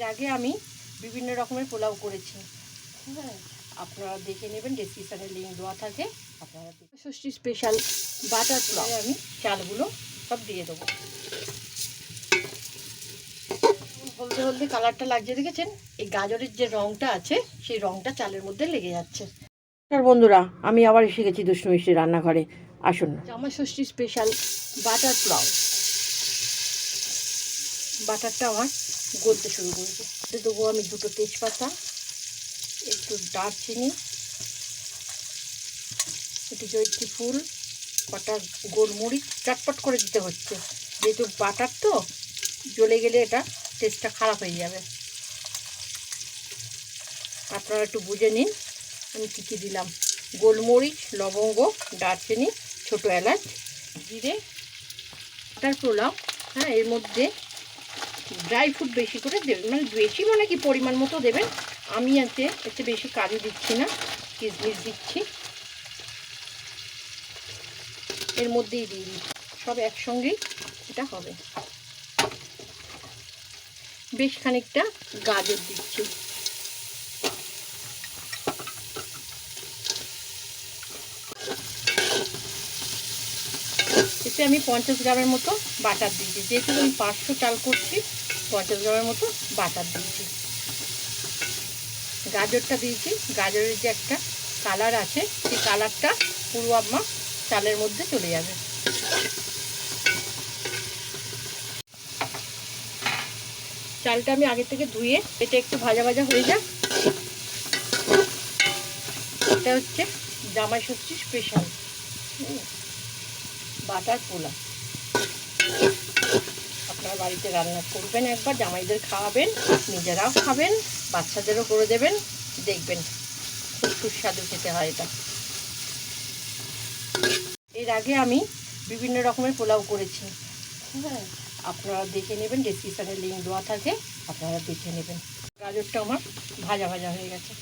এর আগে আমি বিভিন্ন রকমের পোলাও করেছি। হ্যাঁ আপনারা দেখে নেবেন ডেসক্রিপশানে লিঙ্ক দেওয়া থাকে। আপনারা ষষ্ঠী স্পেশাল বাটার পোলাও আমি চালগুলো সব দিয়ে দেবো। হলদে হলদে কালারটা লাগছে দেখেছেন এই গাজরের যে রঙটা আছে সেই রঙটা চালের মধ্যে লেগে যাচ্ছে। আর বন্ধুরা আমি আবার এসে গেছি দুষ্টু মিষ্টি রান্নাঘরে। আসুন। জামা ষষ্ঠী স্পেশাল বাটার পোলাও। বাটারটা আমার গলতে শুরু করেছে। দেবো আমি দুটো তেজপাতা, একটু দারচিনি, একটু জয়ত্রী ফুল, কটা গোলমরিচ, চটপট করে দিতে হচ্ছে। যেহেতু বাটার তো, জ্বলে গেলে এটা টেস্টটা খারাপ হয়ে যাবে। আপনারা একটু বুঝে নিন, আমি কী কী দিলাম। গোলমরিচ, লবঙ্গ, দারচিনি, ছোটো এলাচ, জিরে বাটার পোলাও হ্যাঁ এর মধ্যে ড্রাই ফ্রুট বেশি করে দেবেন। মানে বেশি মানে কি পরিমাণ মতো দেবেন। আমি আজকে একটু বেশি কাজু দিচ্ছি না, কিশমিশ দিচ্ছি। এর মধ্যেই দিয়ে দিই সব একসঙ্গেই এটা হবে। বেশ খানিকটা গাজর দিচ্ছি। এতে আমি পঞ্চাশ গ্রামের মতো বাটার দিচ্ছি। যেহেতু আমি পাঁচশো চাল করছি পঞ্চাশ গ্রামের মতো বাটার দিয়েছি। গাজরটা দিয়েছি। গাজরের যে একটা কালার আছে, সেই কালারটা পুরো আমার চালের মধ্যে চলে যাবে। চালটা আমি আগে থেকে ধুয়ে এটা একটু ভাজা ভাজা হয়ে যাক। এটা হচ্ছে জামাই ষষ্ঠী স্পেশাল বাটার পোলা আপনার বাড়িতে রান্না করবেন একবার, জামাইদের খাওয়াবেন, নিজেরাও খাবেন, বাচ্চাদেরও করে দেবেন, দেখবেন। খুব সুস্বাদু খেতে হয় এটা। এর আগে আমি বিভিন্ন রকমের পোলাও করেছি। হ্যাঁ আপনারা দেখে নেবেন ডেসক্রিপশানে লিঙ্ক দেওয়া থাকে, আপনারা দেখে নেবেন। গাজরটা আমার ভাজা ভাজা হয়ে গেছে।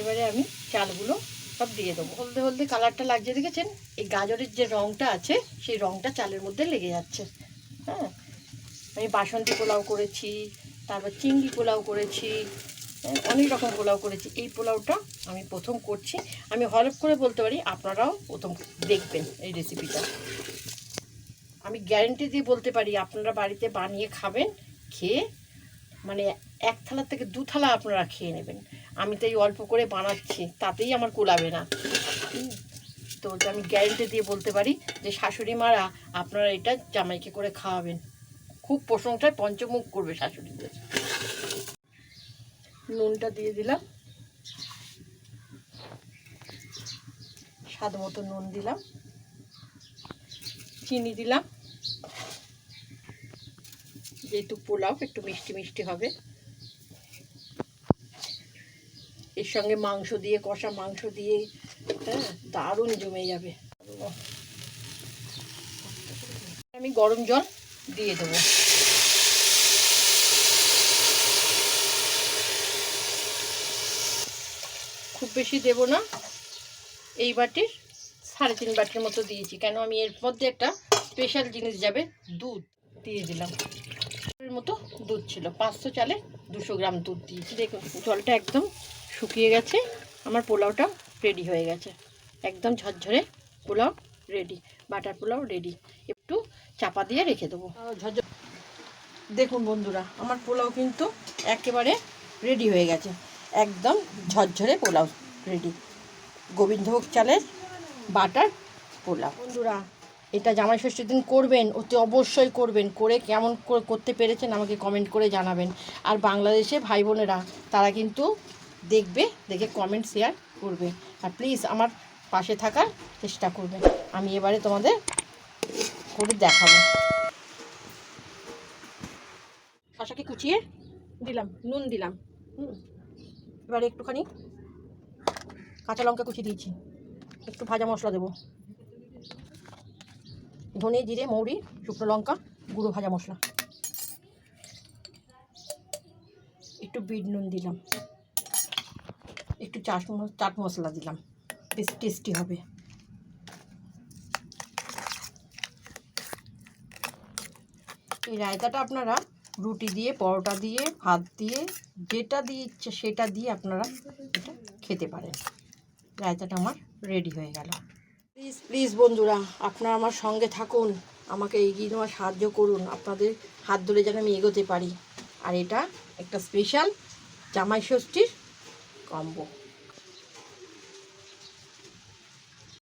এবারে আমি চালগুলো সব দিয়ে দেবো। হলদে হলদে কালারটা লাগছে দেখেছেন এই গাজরের যে রঙটা আছে, সেই রঙটা চালের মধ্যে লেগে যাচ্ছে। হ্যাঁ আমি বাসন্তী পোলাও করেছি তারপর চিংড়ি পোলাও করেছি হ্যাঁ, অনেক রকম পোলাও করেছি। এই পোলাওটা আমি প্রথম করছি। আমি হলফ করে বলতে পারি আপনারাও প্রথম দেখবেন এই রেসিপিটা আমি গ্যারেন্টি দিয়ে বলতে পারি আপনারা বাড়িতে বানিয়ে খাবেন খেয়ে মানে এক থালা থেকে দু থালা আপনারা খেয়ে নেবেন। আমি তো এই অল্প করে বানাচ্ছি তাতেই আমার কুলাবে না। তো আমি গ্যারেন্টি দিয়ে বলতে পারি যে শাশুড়ি মারা আপনারা এটা জামাইকে করে খাওয়াবেন। খুব প্রশংসায় পঞ্চমুখ করবে শাশুড়িদের নুনটা দিয়ে দিলাম। স্বাদ মতো নুন দিলাম। চিনি দিলাম। যেহেতু পোলাও, একটু মিষ্টি মিষ্টি হবে। এর সঙ্গে মাংস দিয়ে, কষা মাংস দিয়ে হ্যাঁ দারুণ জমে যাবে। আমি গরম জল দিয়ে দেবো। খুব বেশি দেব না। এই বাটির সাড়ে তিন বাটির মতো দিয়েছি, কেন আমি এর মধ্যে একটা স্পেশাল জিনিস যাবে, দুধ দিয়ে দিলাম। মতো দুধ ছিল, পাঁচশো চালে দুশো গ্রাম দুধ দিয়েছি। দেখুন, জলটা একদম শুকিয়ে গেছে, আমার পোলাওটা রেডি হয়ে গেছে। একদম ঝরঝরে pulao ready butter pulao ready একটু চাপা দিয়ে রেখে দেবো। দেখুন বন্ধুরা, আমার পোলাও কিন্তু একেবারে রেডি হয়ে গেছে। একদম ঝরঝরে পোলাও রেডি গোবিন্দভোগ চালের বাটার পোলাও। বন্ধুরা, এটা জামাই ষষ্ঠীর দিন করবেন, অতি অবশ্যই করবেন। করে কেমন করে করতে পেরেছেন আমাকে কমেন্ট করে জানাবেন। আর বাংলাদেশে ভাই বোনেরা, তারা কিন্তু দেখবে, দেখে কমেন্ট শেয়ার করবে। আর প্লিজ আমার পাশে থাকার চেষ্টা করবে। আমি এবারে তোমাদের করে দেখাবো। শশাকে কুচিয়ে দিলাম, নুন দিলাম। হুম। এবারে একটুখানি কাঁচা লঙ্কা কুচিয়ে দিয়েছি। একটু ভাজা মশলা দেবো। ধনে জিরে, মৌরি, শুকনো লঙ্কা, গুঁড়ো ভাজা মশলা। একটু বিট নুন দিলাম। একটু চাট চাট মশলা দিলাম। বেশ টেস্টি হবে। এই রায়তাটা আপনারা রুটি দিয়ে, পরোটা দিয়ে, ভাত দিয়ে, যেটা দিয়ে ইচ্ছে সেটা দিয়ে আপনারা এটা খেতে পারেন। রায়তাটা আমার রেডি হয়ে গেল। প্লিজ প্লিজ বন্ধুরা, আপনারা আমার সঙ্গে থাকুন। আমাকে এগিয়ে নেওয়ার সাহায্য করুন। আপনাদের হাত ধরে যেন আমি এগোতে পারি। আর এটা একটা স্পেশাল জামাই ষষ্ঠীর কম্বো